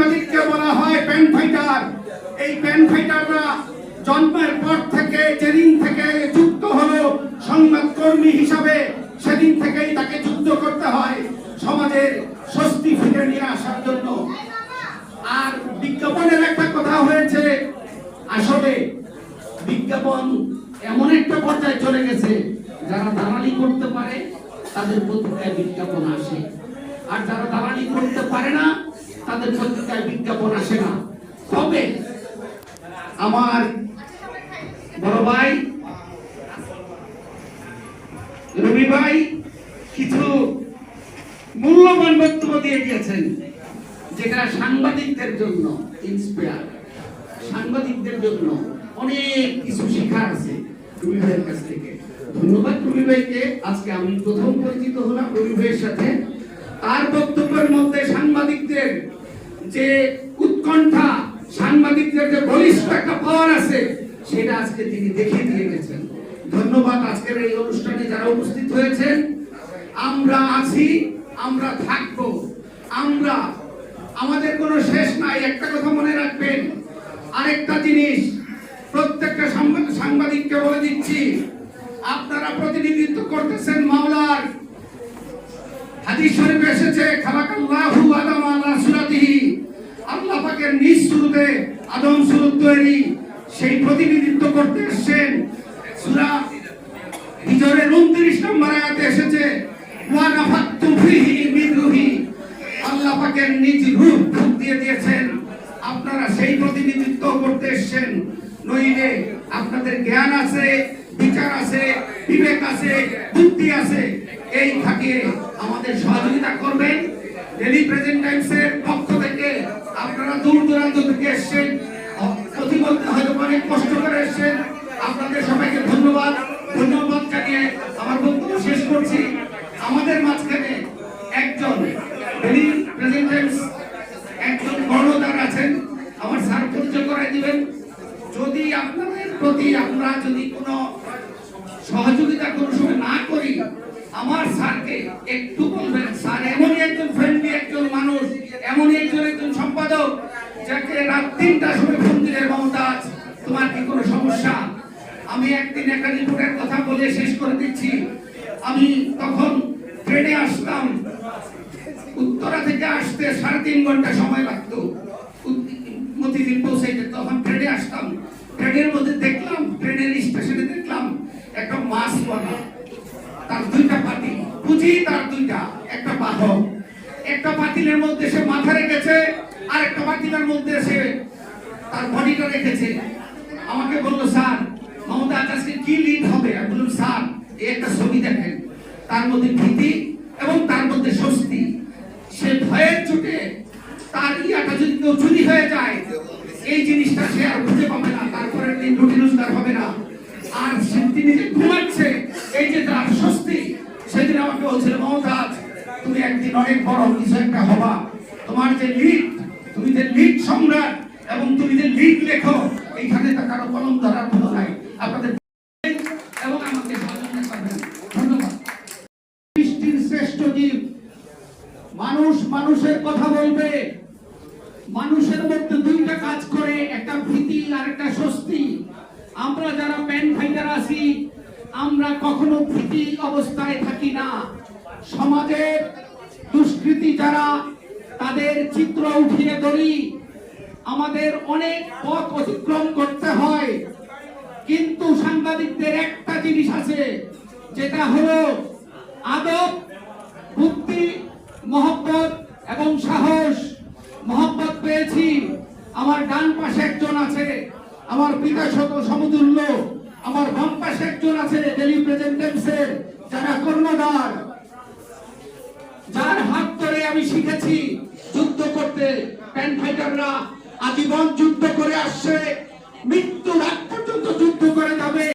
সাংবাদিককে বলা হয় প্যান ফাইটার এই প্যান ফাইটাররা জন্মের পর থেকে, যেদিন থেকে যুক্ত হলো, সংবাদকর্মী হিসাবে সেদিন থেকেই তাকে যুদ্ধ করতে হয়, সমাজের স্বস্তি ফিরে নিয়ে আসার জন্য। আর বিজ্ঞাপনের একটা কথা হয়েছে, আসলে বিজ্ঞাপন এমন একটা পর্যায়ে চলে গেছে, যারা দালালি করতে পারে, তাদের পত্রিকায় বিজ্ঞাপন আসে। আর যারা দালালি করতে পারে না তাদের পত্রিকায় বিজ্ঞাপন আসে না। তবে আমার বড় ভাই, রবি ভাই কিছু মূল্যবান বক্তব্য দিয়ে গিয়েছেন যেটা সাংবাদিকদের জন্য ইন্সপায়ার সাংবাদিকদের জন্য অনেক কিছু শেখার আছে রবি ভাইয়ের কাছ থেকে। ধন্যবাদ রবি ভাইকে। আজকে আমি প্রথম পরিচিত হলাম রবি ভাইয়ের সাথে। তার বক্তব্যের মধ্যে সাংবাদিকদের যে উৎকণ্ঠা, সাংবাদিকদের যে বলিষ্ঠ একটা পাওয়ার আছে, সেটা আজকে তিনি দেখিয়ে দিয়ে গেছেন। ধন্যবাদ আজকের এই অনুষ্ঠানে যারা উপস্থিত হয়েছেন। আমরা আছি, আমরা থাকব। আমরা, আমাদের কোনো শেষ নাই, একটা কথা মনে রাখবেন। আরেকটা জিনিস, প্রত্যেকটা সাংবাদ- সাংবাদিককে বলে দিচ্ছি, আপনারা প্রতিনিধিত্ব করতেছেন মাওলার। হাদিস শরীফে এসেছে, খালাকাল্লাহু আদম আলা সুরাতিহি। আল্লাহ নিজ শুরুতে আদম শুরু তৈরি, সেই প্রতিনিধিত্ব করতে এসেছেন। সূরা হিজরের 29 নম্বর আয়াতে এসেছে আল্লাহ পাকের নিজ ফুঁক দিয়ে দিয়েছেন। আপনারা সেই প্রতিনিধিত্ব করতে এসেছেন। নইলে আপনাদের জ্ঞান আছে, বিচার আছে, বিবেক আছে, বুদ্ধি আছে। এই থাকিয়ে আমাদের সহযোগিতা করবেন। ডেলি প্রেজেন্ট টাইমসের পক্ষ থেকে দূর দূরান্ত থেকে এসেছেন। প্রতি বলতে হয়তো অনেক কষ্ট করে এসেছেন। আপনাদের সবাইকে ধন্যবাদ ধন্যবাদ জানিয়ে আমার বক্তব্য শেষ করছি। আমাদের মাঝখানে একজন প্রেজেন্ট একজন কর্ণধার আছেন। আমার স্যার পরিচয় করাই দিবেন। যদি আপনাদের প্রতি আমরা যদি কোনো সহযোগিতা, কোনো সময় না করি, আমার স্যারকে একটু বলবেন। স্যার, এমনই একজন ফ্রেন্ডলি একজন মানুষ, এমনই একজন একজন সম্পাদক। যাকে রাত তিনটার সময় ফোন দিলে মমতাজ তোমার কি কোনো সমস্যা? আমি একদিন একটা রিপোর্টের কথা বলে শেষ করে দিচ্ছি। আমি তখন ট্রেনে আসতাম। উত্তরা থেকে আসতে সাড়ে তিন ঘণ্টা সময় লাগতো। মতিঝিল পৌঁছাইতে তখন ট্রেনে আসতাম। ট্রেনের মধ্যে দেখলাম, ট্রেনের স্টেশনে দেখলাম একটা মাছ বানা তার দুইটা পাতিল বুঝি তার দুইটা, একটা বাহক। একটা পাতিলের মধ্যে সে মাথা রেখেছে আর একটা পাতিলের মধ্যে সে তার বডিটা রেখেছে। আমাকে বলল, স্যার, মমতা আকাশকে কি লিড হবে? আমি বললাম, স্যার, এই একটা ছবি দেখেন। তার মধ্যে ভীতি এবং তার মধ্যে স্বস্তি। সে ভয়ের চোটে তার ইয়াটা যদি কেউ চুরি হয়ে যায়, এই জিনিসটা সে আর খুঁজে পাবে না। তারপরে রুটি রোজগার হবে না। আর সে তিনি যে ঘুমাচ্ছে, এই যে তার স্বস্তি, সেদিন আমাকে বলছিল, মমতাজ, তুমি একদিন অনেক বড় কিছু একটা হবা। তোমার যে লিড তুমি যে লিড সম্রাট এবং তুমি যে লিড লেখো এইখানে তো কারও কলম ধরার মতো নাই। আপনাদের এবং আমাকে সহযোগিতা করবেন। ধন্যবাদ। সৃষ্টির শ্রেষ্ঠ জীব। মানুষ মানুষের কথা বলবে। মানুষের মধ্যে দুইটা কাজ করে, একটা ভীতি আর একটা স্বস্তি। আমরা যারা প্যান ফাইটার আছি, আমরা কখনো ভীতি অবস্থায় থাকি না। সমাজের দুষ্কৃতি যারা তাদের চিত্র উঠিয়ে ধরি। আমাদের অনেক পথ অতিক্রম করতে হয়। কিন্তু সাংবাদিকদের একটা জিনিস আছে, যেটা হলো আদব, বুদ্ধি, মহব্বত এবং সাহস। মহব্বত পেয়েছি। আমার ডান পাশে একজন আছে, আমার পিতা শত সমতুল্য। আমার বাম পাশে একজন আছে ডেলি প্রেজেন্টেন্সের যারা কর্ণধার। যার হাত ধরে আমি শিখেছি করতে প্যান ফাইটাররা আজীবন যুদ্ধ করে আসছে। মৃত্যুর আগ পর্যন্ত যুদ্ধ করে যাবে।